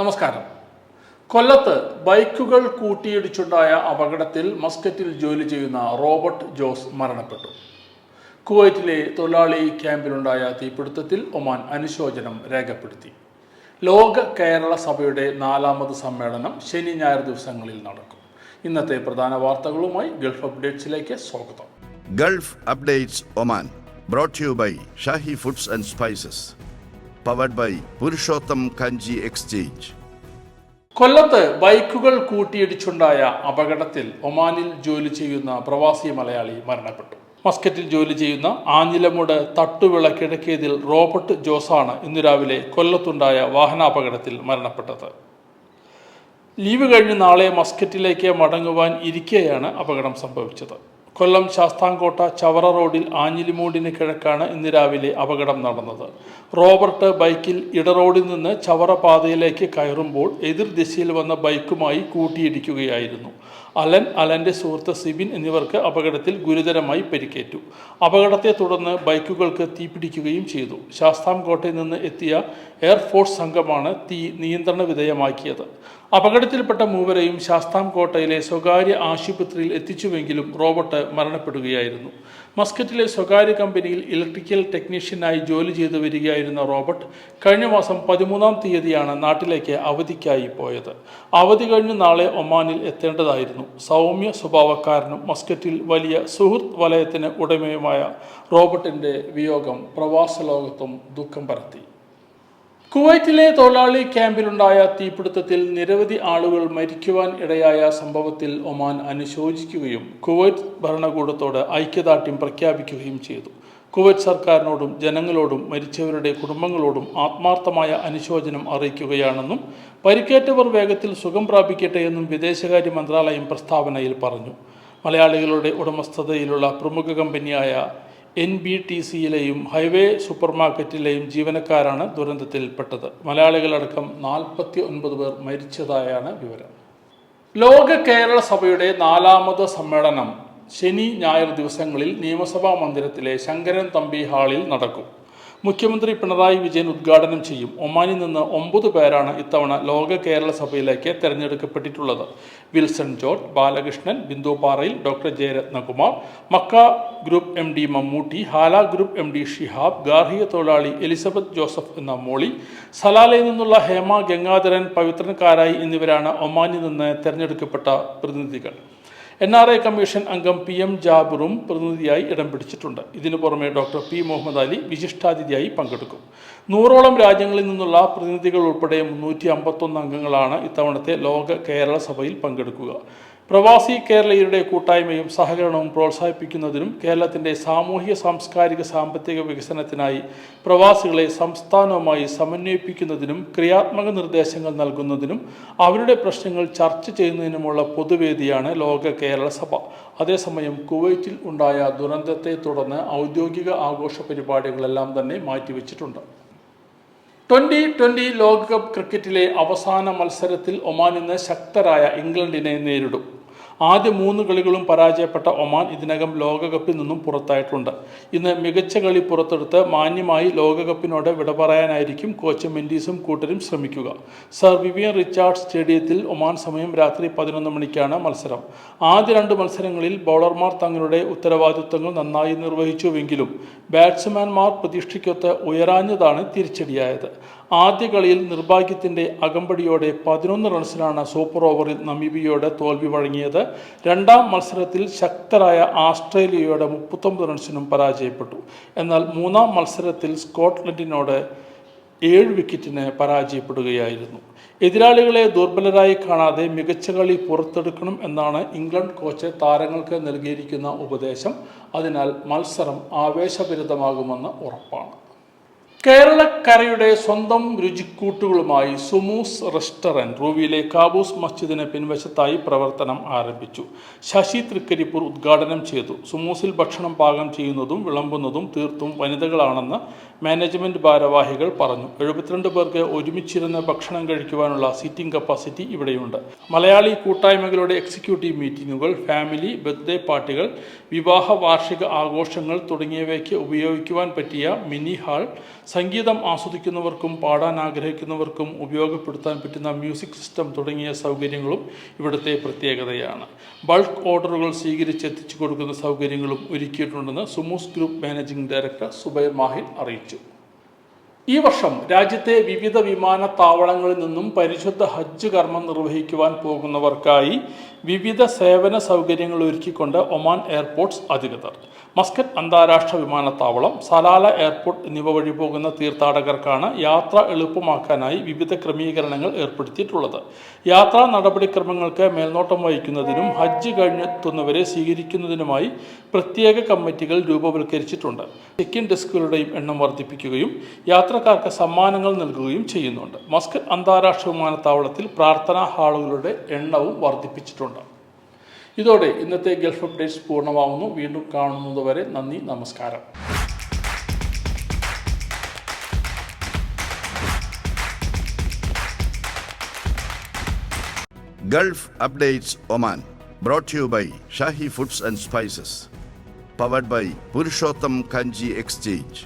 നമസ്കാരം. കൊല്ലത്ത് ബൈക്കുകൾ കൂട്ടിയിടിച്ചുണ്ടായ അപകടത്തിൽ മസ്കറ്റിൽ ജോലി ചെയ്യുന്ന റോബർട്ട് ജോസ് മരണപ്പെട്ടു. കുവൈറ്റിലെ തൊഴിലാളി ക്യാമ്പിലുണ്ടായ തീപിടുത്തത്തിൽ ഒമാൻ അനുശോചനം രേഖപ്പെടുത്തി. ലോക കേരള സഭയുടെ നാലാമത് സമ്മേളനം ശനി ഞായർ ദിവസങ്ങളിൽ നടക്കും. ഇന്നത്തെ പ്രധാന വാർത്തകളുമായി ഗൾഫ് അപ്ഡേറ്റ്സിലേക്ക് സ്വാഗതം. Gulf updates Oman brought you by Shahi foods and spices powered by Purushottam Kanji exchange കൊല്ലത്ത് ബൈക്കുകൾ കൂട്ടിയിടിച്ചുണ്ടായ അപകടത്തിൽ ഒമാനിൽ ജോലി ചെയ്യുന്ന പ്രവാസി മലയാളി മരണപ്പെട്ടു. മസ്കറ്റിൽ ജോലി ചെയ്യുന്ന ആഞ്ഞിലമുട് തട്ടുവിള റോബർട്ട് ജോസാണ് ഇന്ന് രാവിലെ കൊല്ലത്തുണ്ടായ വാഹനാപകടത്തിൽ മരണപ്പെട്ടത്. ലീവ് കഴിഞ്ഞ് നാളെ മസ്കറ്റിലേക്ക് മടങ്ങുവാൻ ഇരിക്കെയാണ് അപകടം സംഭവിച്ചത്. കൊല്ലം ശാസ്താംകോട്ട ചവറ റോഡിൽ ആഞ്ഞിലിമൂടിന് കിഴക്കാണ് ഇന്ന് രാവിലെ അപകടം നടന്നത്. റോബർട്ട് ബൈക്കിൽ ഇടറോഡിൽ നിന്ന് ചവറ പാതയിലേക്ക് കയറുമ്പോൾ എതിർ ദിശയിൽ വന്ന ബൈക്കുമായി കൂട്ടിയിടിക്കുകയായിരുന്നു. അലൻ അലന്റെ സുഹൃത്ത് സിബിൻ എന്നിവർക്ക് അപകടത്തിൽ ഗുരുതരമായി പരിക്കേറ്റു. അപകടത്തെ തുടർന്ന് ബൈക്കുകൾക്ക് തീപിടിക്കുകയും ചെയ്തു. ശാസ്താംകോട്ടയിൽ നിന്ന് എത്തിയ എയർഫോഴ്സ് സംഘമാണ് തീ നിയന്ത്രണ വിധേയമാക്കിയത്. അപകടത്തിൽപ്പെട്ട മൂവരെയും ശാസ്താംകോട്ടയിലെ സ്വകാര്യ ആശുപത്രിയിൽ എത്തിച്ചുവെങ്കിലും റോബർട്ട് മരണപ്പെടുകയായിരുന്നു. മസ്കറ്റിലെ സ്വകാര്യ കമ്പനിയിൽ ഇലക്ട്രിക്കൽ ടെക്നീഷ്യനായി ജോലി ചെയ്തു വരികയായിരുന്ന റോബർട്ട് കഴിഞ്ഞ മാസം പതിമൂന്നാം തീയതിയാണ് നാട്ടിലേക്ക് അവധിക്കായി പോയത്. അവധി കഴിഞ്ഞ് നാളെ ഒമാനിൽ എത്തേണ്ടതായിരുന്നു. സൗമ്യ സ്വഭാവക്കാരനും മസ്കറ്റിൽ വലിയ സുഹൃത്ത് വലയത്തിന് ഉടമയുമായ റോബർട്ടിന്റെ വിയോഗം പ്രവാസ ലോകത്തും ദുഃഖം പരത്തി. കുവൈറ്റിലെ തൊഴിലാളി ക്യാമ്പിലുണ്ടായ തീപിടുത്തത്തിൽ നിരവധി ആളുകൾ മരിക്കുവാൻ ഇടയായ സംഭവത്തിൽ ഒമാൻ അനുശോചിക്കുകയും കുവൈറ്റ് ഭരണകൂടത്തോട് ഐക്യദാർഢ്യം പ്രഖ്യാപിക്കുകയും ചെയ്തു. കുവൈറ്റ് സർക്കാരിനോടും ജനങ്ങളോടും മരിച്ചവരുടെ കുടുംബങ്ങളോടും ആത്മാർത്ഥമായ അനുശോചനം അറിയിക്കുകയാണെന്നും പരിക്കേറ്റവർ വേഗത്തിൽ സുഖം പ്രാപിക്കട്ടെ എന്നും വിദേശകാര്യ മന്ത്രാലയം പ്രസ്താവനയിൽ പറഞ്ഞു. മലയാളികളുടെ ഉടമസ്ഥതയിലുള്ള പ്രമുഖ കമ്പനിയായ എൻ ബി ടി സിയിലെയും ഹൈവേ സൂപ്പർ മാർക്കറ്റിലെയും ജീവനക്കാരാണ് ദുരന്തത്തിൽപ്പെട്ടത്. മലയാളികളടക്കം നാൽപ്പത്തി ഒൻപത് പേർ മരിച്ചതായാണ് വിവരം. ലോക കേരള സഭയുടെ നാലാമത് സമ്മേളനം ശനി ഞായർ ദിവസങ്ങളിൽ നിയമസഭാ മന്ദിരത്തിലെ ശങ്കരൻ തമ്പി ഹാളിൽ നടക്കും. മുഖ്യമന്ത്രി പിണറായി വിജയൻ ഉദ്ഘാടനം ചെയ്യും. ഒമാനിൽ നിന്ന് ഒമ്പത് പേരാണ് ഇത്തവണ ലോക കേരള സഭയിലേക്ക് തെരഞ്ഞെടുക്കപ്പെട്ടിട്ടുള്ളത്. Wilson George Balakrishnan ബിന്ദുപാറയിൽ doctor Jayaratnakumar Makkah group M. D. Mammootty Hala group M. D. Shihab ഗാർഹിക തൊഴിലാളി എലിസബത്ത് ജോസഫ് എന്ന മോളി സലാലയിൽ നിന്നുള്ള ഹേമ ഗംഗാധരൻ പവിത്രൻകാരായി എന്നിവരാണ് ഒമാനിൽ നിന്ന് തെരഞ്ഞെടുക്കപ്പെട്ട പ്രതിനിധികൾ. എൻ ആർ ഐ കമ്മീഷൻ അംഗം പി എം ജാബിറും പ്രതിനിധിയായി ഇടം പിടിച്ചിട്ടുണ്ട്. ഇതിനു പുറമെ ഡോക്ടർ പി മുഹമ്മദ് അലി വിശിഷ്ടാതിഥിയായി പങ്കെടുക്കും. നൂറോളം രാജ്യങ്ങളിൽ നിന്നുള്ള പ്രതിനിധികൾ ഉൾപ്പെടെ മുന്നൂറ്റി അമ്പത്തൊന്ന് അംഗങ്ങളാണ് ഇത്തവണത്തെ ലോക കേരള സഭയിൽ പങ്കെടുക്കുക. പ്രവാസി കേരളീയരുടെ കൂട്ടായ്മയും സഹകരണവും പ്രോത്സാഹിപ്പിക്കുന്നതിനും കേരളത്തിന്റെ സാമൂഹിക സാംസ്കാരിക സാമ്പത്തിക വികസനത്തിനായി പ്രവാസികളെ സംസ്ഥാനവുമായി സമന്വയിപ്പിക്കുന്നതിനും ക്രിയാത്മക നിർദ്ദേശങ്ങൾ നൽകുന്നതിനും അവരുടെ പ്രശ്നങ്ങൾ ചർച്ച ചെയ്യുന്നതിനുമുള്ള പൊതുവേദിയാണ് ലോക കേരള സഭ. അതേസമയം കുവൈറ്റിൽ ഉണ്ടായ ദുരന്തത്തെ തുടർന്ന് ഔദ്യോഗിക ആഘോഷ പരിപാടികളെല്ലാം തന്നെ മാറ്റിവെച്ചിട്ടുണ്ട്. ട്വന്റി ട്വന്റി ലോകകപ്പ് ക്രിക്കറ്റിലെ അവസാന മത്സരത്തിൽ ഒമാൻ ഇന്ന് ശക്തരായ ഇംഗ്ലണ്ടിനെ നേരിടും. ആദ്യ മൂന്ന് കളികളും പരാജയപ്പെട്ട ഒമാൻ ഇതിനകം ലോകകപ്പിൽ നിന്നും പുറത്തായിട്ടുണ്ട്. ഇന്ന് മികച്ച കളി പുറത്തെടുത്ത് മാന്യമായി ലോകകപ്പിനോട് വിട പറയാനായിരിക്കും കോച്ച് മെൻഡീസും കൂട്ടരും ശ്രമിക്കുക. സർ വിവിയൻ റിച്ചാർഡ് സ്റ്റേഡിയത്തിൽ ഒമാൻ സമയം രാത്രി പതിനൊന്ന് മണിക്കാണ് മത്സരം. ആദ്യ രണ്ട് മത്സരങ്ങളിൽ ബൗളർമാർ തങ്ങളുടെ ഉത്തരവാദിത്വങ്ങൾ നന്നായി നിർവഹിച്ചുവെങ്കിലും ബാറ്റ്സ്മാൻമാർ പ്രതീക്ഷയ്ക്കൊത്ത് ഉയരാഞ്ഞതാണ് തിരിച്ചടിയായത്. ആദ്യ കളിയിൽ നിർഭാഗ്യത്തിന്റെ അകമ്പടിയോടെ പതിനൊന്ന് റൺസിനാണ് സൂപ്പർ ഓവറിൽ നമീബിയോട് തോൽവി വഴങ്ങിയത്. രണ്ടാം മത്സരത്തിൽ ശക്തരായ ആസ്ട്രേലിയയോട് മുപ്പത്തൊമ്പത് റൺസിനും പരാജയപ്പെട്ടു. എന്നാൽ മൂന്നാം മത്സരത്തിൽ സ്കോട്ട്ലൻഡിനോട് ഏഴ് വിക്കറ്റിന് പരാജയപ്പെടുകയായിരുന്നു. എതിരാളികളെ ദുർബലരായി കാണാതെ മികച്ച കളി പുറത്തെടുക്കണം എന്നാണ് ഇംഗ്ലണ്ട് കോച്ച് താരങ്ങൾക്ക് നൽകിയിരിക്കുന്ന ഉപദേശം. അതിനാൽ മത്സരം ആവേശഭരിതമാകുമെന്ന് ഉറപ്പാണ്. കേരളക്കരയുടെ സ്വന്തം രുചിക്കൂട്ടുകളുമായി സുമൂസ് റെസ്റ്റോറന്റ് റൂവിയിലെ കാബൂസ് മസ്ജിദിന് പിൻവശത്തായി പ്രവർത്തനം ആരംഭിച്ചു. ശശി തൃക്കരിപ്പൂർ ഉദ്ഘാടനം ചെയ്തു. സുമൂസിൽ ഭക്ഷണം പാകം ചെയ്യുന്നതും വിളമ്പുന്നതും തീർത്തും വനിതകളാണെന്ന് മാനേജ്മെന്റ് ഭാരവാഹികൾ പറഞ്ഞു. എഴുപത്തിരണ്ട് പേർക്ക് ഒരുമിച്ചിരുന്ന് ഭക്ഷണം കഴിക്കുവാനുള്ള സീറ്റിംഗ് കപ്പാസിറ്റി ഇവിടെയുണ്ട്. മലയാളി കൂട്ടായ്മകളുടെ എക്സിക്യൂട്ടീവ് മീറ്റിങ്ങുകൾ ഫാമിലി ബർത്ത്ഡേ പാർട്ടികൾ വിവാഹ വാർഷിക ആഘോഷങ്ങൾ തുടങ്ങിയവയ്ക്ക് ഉപയോഗിക്കുവാൻ പറ്റിയ മിനി ഹാൾ സംഗീതം ആസ്വദിക്കുന്നവർക്കും പാടാൻ ആഗ്രഹിക്കുന്നവർക്കും ഉപയോഗപ്പെടുത്താൻ പറ്റുന്ന മ്യൂസിക് സിസ്റ്റം തുടങ്ങിയ സൗകര്യങ്ങളും ഇവിടുത്തെ പ്രത്യേകതയാണ്. ബൾക്ക് ഓർഡറുകൾ സ്വീകരിച്ച് എത്തിച്ചു കൊടുക്കുന്ന സൗകര്യങ്ങളും ഒരുക്കിയിട്ടുണ്ടെന്ന് Sumoos group managing director Zubair Mahil അറിയിച്ചു. ഈ വർഷം രാജ്യത്തെ വിവിധ വിമാനത്താവളങ്ങളിൽ നിന്നും പരിശുദ്ധ ഹജ്ജ് കർമ്മം നിർവഹിക്കുവാൻ പോകുന്നവർക്കായി വിവിധ സേവന സൗകര്യങ്ങൾ ഒരുക്കിക്കൊണ്ട് ഒമാൻ എയർപോർട്ട്സ് അധികൃതർ. മസ്കറ്റ് അന്താരാഷ്ട്ര വിമാനത്താവളം സലാല എയർപോർട്ട് എന്നിവ വഴി പോകുന്ന തീർത്ഥാടകർക്കാണ് യാത്ര എളുപ്പമാക്കാനായി വിവിധ ക്രമീകരണങ്ങൾ ഏർപ്പെടുത്തിയിട്ടുള്ളത്. യാത്രാ നടപടിക്രമങ്ങൾക്ക് മേൽനോട്ടം വഹിക്കുന്നതിനും ഹജ്ജ് കഴിഞ്ഞെത്തുന്നവരെ സ്വീകരിക്കുന്നതിനുമായി പ്രത്യേക കമ്മിറ്റികൾ രൂപവൽക്കരിച്ചിട്ടുണ്ട്. ചെക്കിൻ ഡെസ്കുകളുടെയും എണ്ണം വർദ്ധിപ്പിക്കുകയും യാത്രക്കാർക്ക് സമ്മാനങ്ങൾ നൽകുകയും ചെയ്യുന്നുണ്ട് മസ്ക് അന്താരാഷ്ട്ര വിമാനത്താവളത്തിൽ പ്രാർത്ഥനാ ഹാളുകളുടെ എണ്ണവും വർദ്ധിപ്പിച്ചിട്ടുണ്ട് ഇതോടെ ഇന്നത്തെ ഗൾഫ് അപ്ഡേറ്റ്സ് പൂർണമാവുന്നു വീണ്ടും കാണുന്നതുവരെ നന്ദി നമസ്കാരം Gulf Updates Oman. Brought to you by Foods and Spices. Powered by Purushottam Kanji Exchange.